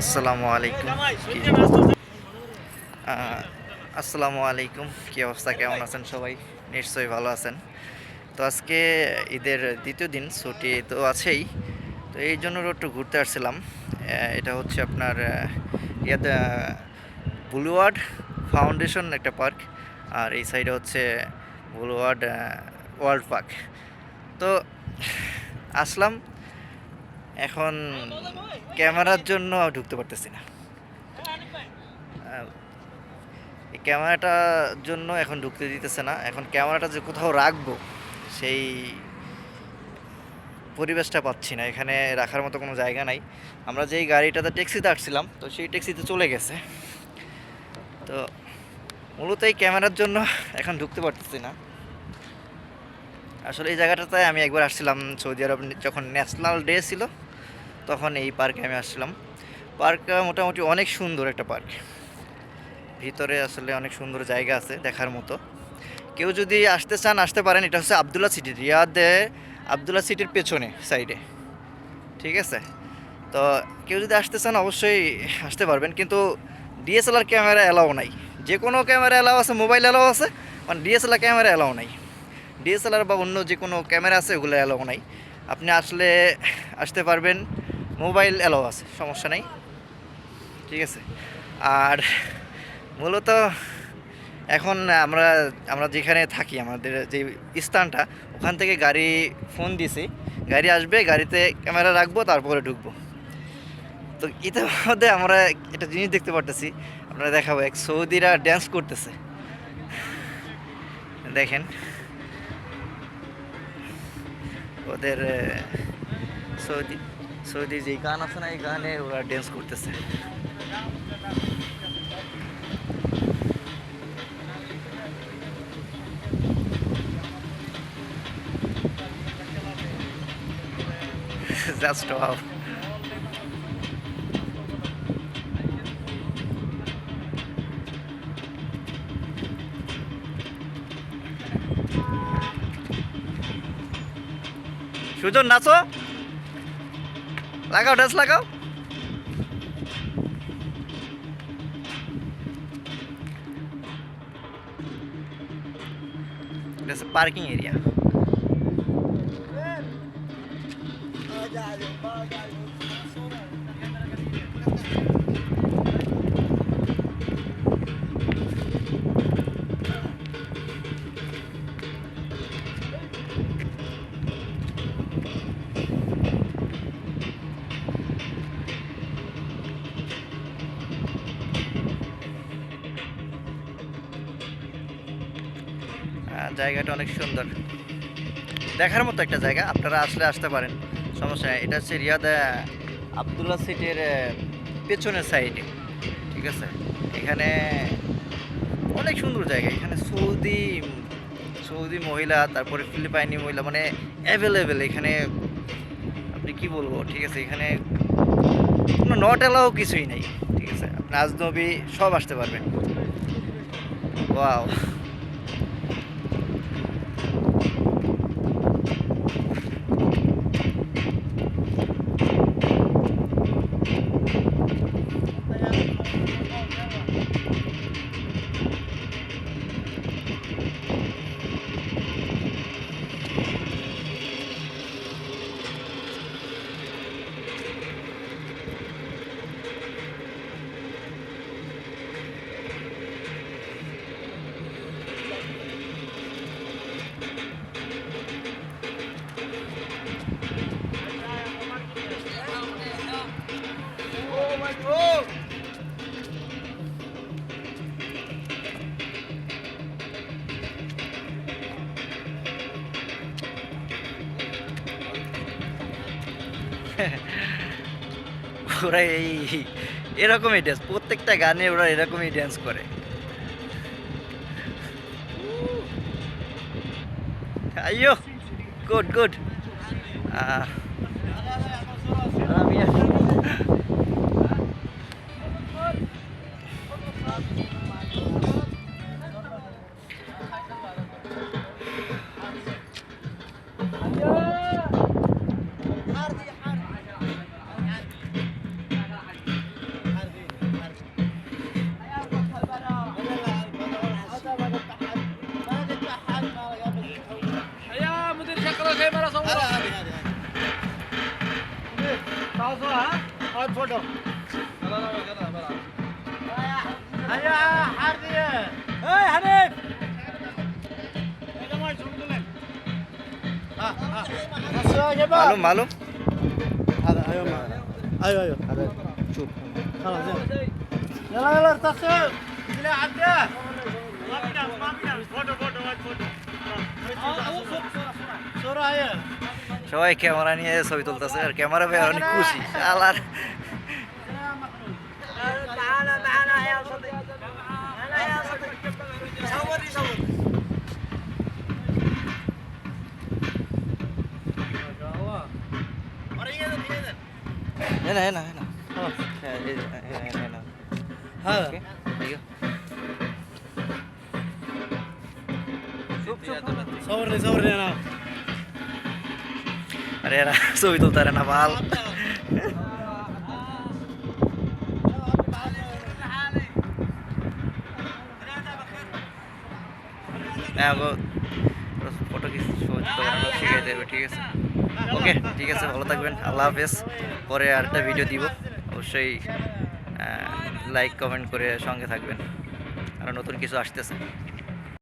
আসসালামু আলাইকুম। আসসালামু আলাইকুম। কী অবস্থা? কেমন আছেন সবাই? নিশ্চয়ই ভালো আছেন। তো আজকে ঈদের দ্বিতীয় দিন, ছুটি তো আছেই। তো এই জন্য একটু ঘুরতে আসছিলাম। এটা হচ্ছে আপনার ইয়াতে বুলুয়ার্ড ফাউন্ডেশন একটা পার্ক। আর এই সাইডে হচ্ছে বুলুয়ার্ড ওয়ার্ল্ড পার্ক। তো আসলাম। এখন ক্যামেরার জন্য ঢুকতে পারতেছি না। এই ক্যামেরাটার জন্য এখন ঢুকতে দিতেছে না। এখন ক্যামেরাটা যে কোথাও রাখব, সেই পরিবেশটা পাচ্ছি না। এখানে রাখার মতো কোনো জায়গা নাই। আমরা যেই গাড়িটাতে ট্যাক্সিতে আসছিলাম, তো সেই ট্যাক্সিতে চলে গেছে। তো মূলত এই ক্যামেরার জন্য এখন ঢুকতে পারতেছি না। আসলে এই জায়গাটাতে আমি একবার আসছিলাম সৌদি আরব, যখন ন্যাশনাল ডে ছিল তখন এই পার্কে আমি আসছিলাম। পার্কটা মোটামুটি অনেক সুন্দর একটা পার্ক। ভিতরে আসলে অনেক সুন্দর জায়গা আছে দেখার মতো। কেউ যদি আসতে চান, আসতে পারেন। এটা হচ্ছে আবদুল্লা সিটি, রিয়াদে আবদুল্লা সিটির পেছনে সাইডে ঠিক আছে? তো কেউ যদি আসতে চান, অবশ্যই আসতে পারবেন। কিন্তু ডিএসএলআর ক্যামেরা অ্যালাও নাই। যে কোনো ক্যামেরা অ্যালাও আছে, মোবাইল অ্যালাও আছে মানে ডিএসএলআর ক্যামেরা অ্যালাও নাই। ডিএসএলআর বা অন্য যে কোনো ক্যামেরা আছে, ওগুলো অ্যালাও নাই। আপনি আসলে আসতে পারবেন। মোবাইল অ্যালাও আছে, সমস্যা নেই। ঠিক আছে। আর মূলত এখন আমরা আমরা যেখানে থাকি, আমাদের যে স্থানটা, ওখান থেকে গাড়ি ফোন দিছি। গাড়ি আসবে, গাড়িতে ক্যামেরা রাখব, তারপরে ঢুকবো। তো ইতিমধ্যে আমরা একটা জিনিস দেখতে পারতেছি, আপনারা দেখাবো, এক সৌদিরা ড্যান্স করতেছে। দেখেন। ওদের সৌদি সৌদি যে গান আছে না এই গানে ওরা ড্যান্স করতেছে। জাস্ট সুজন নাচো। লাগাও ড্যান্স লাগাও এটা হচ্ছে পার্কিং এরিয়া জায়গাটা অনেক সুন্দর। দেখার মতো একটা জায়গা আপনারা আসলে আসতে পারেন। সমস্যা নেই এটা হচ্ছে রিয়াদ আহ, আবদুল্লাহ সিটির পেছনের সাইডে ঠিক আছে? এখানে অনেক সুন্দর জায়গা এখানে সৌদি সৌদি মহিলা তারপরে ফিলিপাইনি মহিলা মানে অ্যাভেলেবেল এখানে আপনি কি বলব ঠিক আছে? এখানে কোনো নট এলাও কিছুই নেই ঠিক আছে? আপনি আজনবী সব আসতে পারবেন। ওয়াও ওরা এই এরকমই ড্যান্স প্রত্যেকটা গানে ওরা এরকমই ড্যান্স করে। আইয়ো গুড গুড هات فوتو لا لا كده بلعب هيا حردية هاي حنيف معلوم معلوم هذا ايوه ايوه ايوه هذا شوف خلاص يلا يلا ارتخي لا عداه ما بنعرف ما بنعرف فوتو فوتو فوتو صورة صورة صورة هي সবাই ক্যামেরা নিয়ে ছবি তুলতেছে আর ক্যামেরা ভাই অনেক খুশি। আলার না না না। হ্যাঁ। সবার নেই সবার নেই না। আরে এরা ছবি তুলতে না হ্যাঁ গো ফটো কি শিখাই দেবে ঠিক আছে ওকে ঠিক আছে ভালো থাকবেন আল্লাহ হাফেজ পরে আরেকটা ভিডিও দিব অবশ্যই লাইক কমেন্ট করে সঙ্গে থাকবেন আর নতুন কিছু আসতেছে